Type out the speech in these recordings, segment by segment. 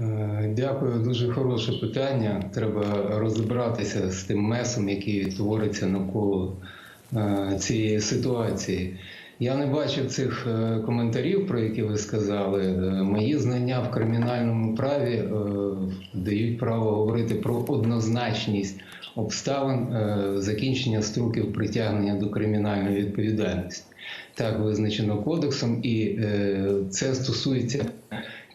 Е, Дякую, дуже хороше питання. Треба розібратися з тим месом, який твориться навколо е, цієї ситуації. Я не бачив цих е, коментарів, про які ви сказали. Мої знання в кримінальному праві дають право говорити про однозначність обставин закінчення строків притягнення до кримінальної відповідальності. Так визначено кодексом, і це стосується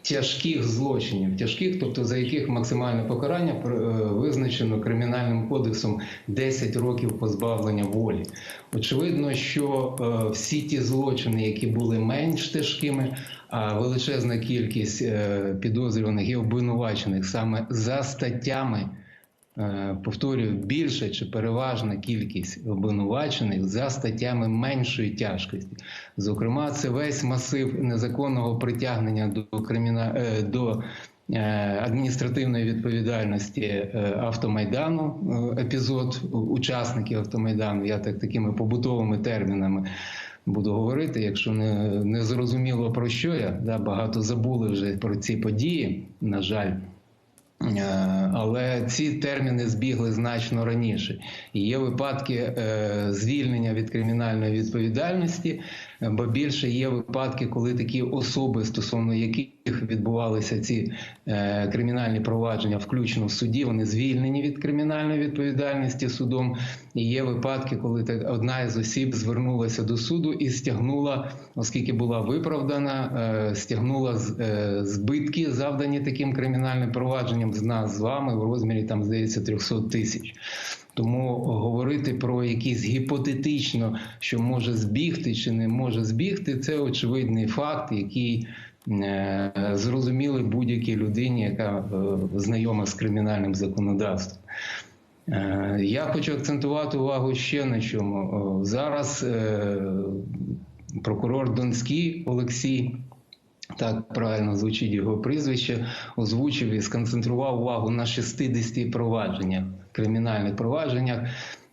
тяжких злочинів, тяжких, тобто за яких максимальне покарання е, визначено кримінальним кодексом 10 років позбавлення волі. Очевидно, що е, всі ті злочини, які були менш тяжкими, а величезна кількість е, підозрюваних і обвинувачених саме за статтями. Е, Повторюю, більша чи переважна кількість обвинувачених за статтями меншої тяжкості. Зокрема, це весь масив незаконного притягнення до криміна... е, до е, адміністративної відповідальності автомайдану. Епізод учасників автомайдану. Я так такими побутовими термінами. Буду говорити, якщо не, не зрозуміло про що я, да, багато забули вже про ці події, на жаль. Е, Але ці терміни збігли значно раніше. Є випадки е, звільнення від кримінальної відповідальності, бо більше є випадки, коли такі особи, стосовно яких відбувалися ці е, кримінальні провадження, включно в суді, вони звільнені від кримінальної відповідальності судом. І є випадки, коли одна із осіб звернулася до суду і стягнула, оскільки була виправдана, е, стягнула з- е, збитки, завдані таким кримінальним провадженням з нас з вами в розмірі там здається 300 тисяч. Тому говорити про якісь гіпотетично, що може збігти чи не може збігти, це очевидний факт, який зрозуміли будь-якій людині, яка е, знайома з кримінальним законодавством. Е, Я хочу акцентувати увагу ще на чому. Зараз е, прокурор Донський Олексій, так правильно звучить його прізвище, озвучив і сконцентрував увагу на 60 провадженнях, кримінальних провадженнях.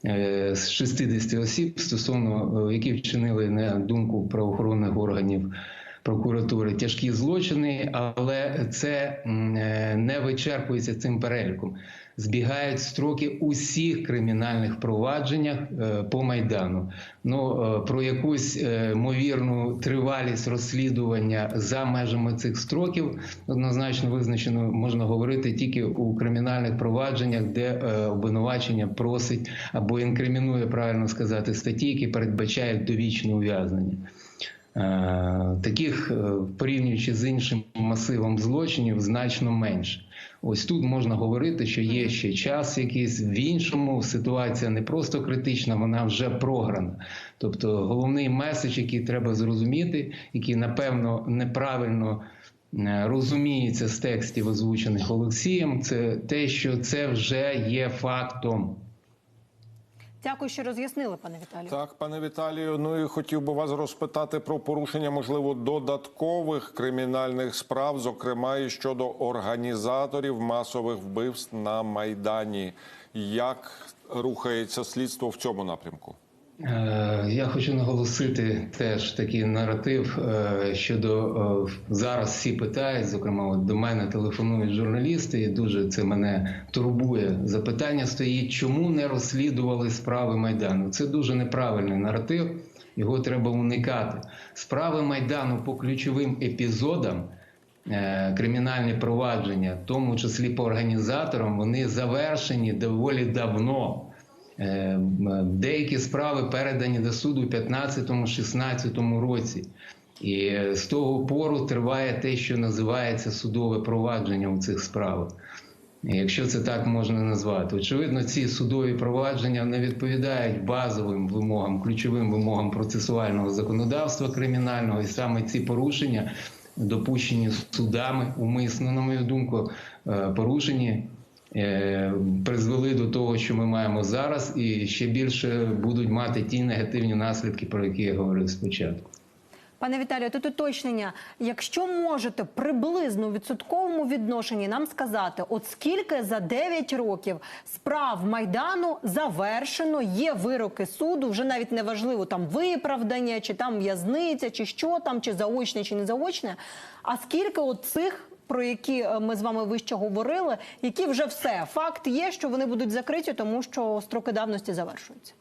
е, З 60 осіб, стосовно е, які вчинили на думку правоохоронних органів прокуратури тяжкі злочини, але це е, не вичерпується цим переліком. Збігають строки усіх кримінальних провадженнях е, по майдану. Ну е, про якусь ймовірну тривалість розслідування за межами цих строків однозначно визначено можна говорити тільки у кримінальних провадженнях, де обвинувачення просить або інкримінує правильно сказати статті, які передбачають довічне ув'язнення. Е, Таких, е, порівнюючи з іншим масивом злочинів, значно менше. Ось тут можна говорити, що є ще час якийсь в іншому. Ситуація не просто критична, вона вже програна. Тобто, головний меседж, який треба зрозуміти, який напевно неправильно е, розуміється з текстів, озвучених Олексієм, це те, що це вже є фактом. Дякую, що роз'яснили, пане Віталію. Так, пане Віталію. Ну і хотів би вас розпитати про порушення, можливо, додаткових кримінальних справ, зокрема і щодо організаторів масових вбивств на майдані. Як рухається слідство в цьому напрямку? Е, Я хочу наголосити теж такий наратив е, щодо е, зараз всі питають, зокрема, от до мене телефонують журналісти, і дуже це мене турбує. Запитання стоїть, чому не розслідували справи майдану? Це дуже неправильний наратив. Його треба уникати. Справи майдану по ключовим епізодам. Кримінальні провадження, в тому числі по організаторам, вони завершені доволі давно. Е, Деякі справи передані до суду у 15-16 році. І з того пору триває те, що називається судове провадження у цих справах. Якщо це так можна назвати, очевидно, ці судові провадження не відповідають базовим вимогам, ключовим вимогам процесуального законодавства кримінального, і саме ці порушення, допущені судами, умисно, на мою думку, е, порушені призвели до того, що ми маємо зараз, і ще більше будуть мати ті негативні наслідки, про які я говорив спочатку. Пане Віталію, тут уточнення. Якщо можете приблизно у відсотковому відношенні нам сказати, от скільки за 9 років справ майдану завершено, є вироки суду, вже навіть не важливо там виправдання, чи там в'язниця, чи що там, чи заочне, чи не заочне. А скільки от цих про які е, ми з вами вище говорили, які вже все факт є, що вони будуть закриті, тому що строки давності завершуються.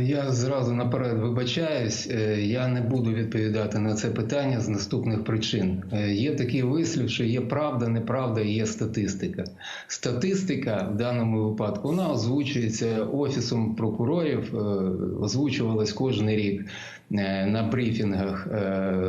Я зразу наперед вибачаюсь, е, я не буду відповідати на це питання з наступних причин. Е, Є такий вислів, що є правда, неправда є статистика. Статистика в даному випадку вона озвучується офісом прокурорів, озвучувалась кожен рік на брифінгах е,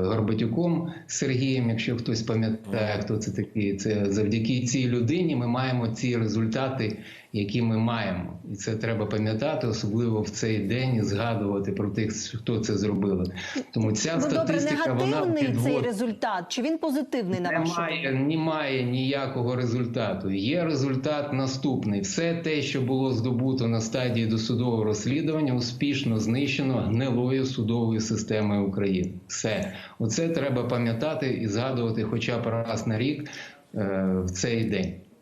Горбатюком Сергієм. Якщо хтось пам'ятає, хто це такий, це завдяки цій людині ми маємо ці результати, які ми маємо, і це треба пам'ятати, особливо в цей день і згадувати про тих, хто це зробили. Тому ця Ну добре, статистика вона негативний цей результат, чи він позитивний на вашу? Немає, немає ніякого результату. Є результат наступний: все те, що було здобуто на стадії досудового розслідування, успішно знищено гнилою судовою системою України. Все, оце треба пам'ятати і згадувати, хоча б раз на рік е, в цей день.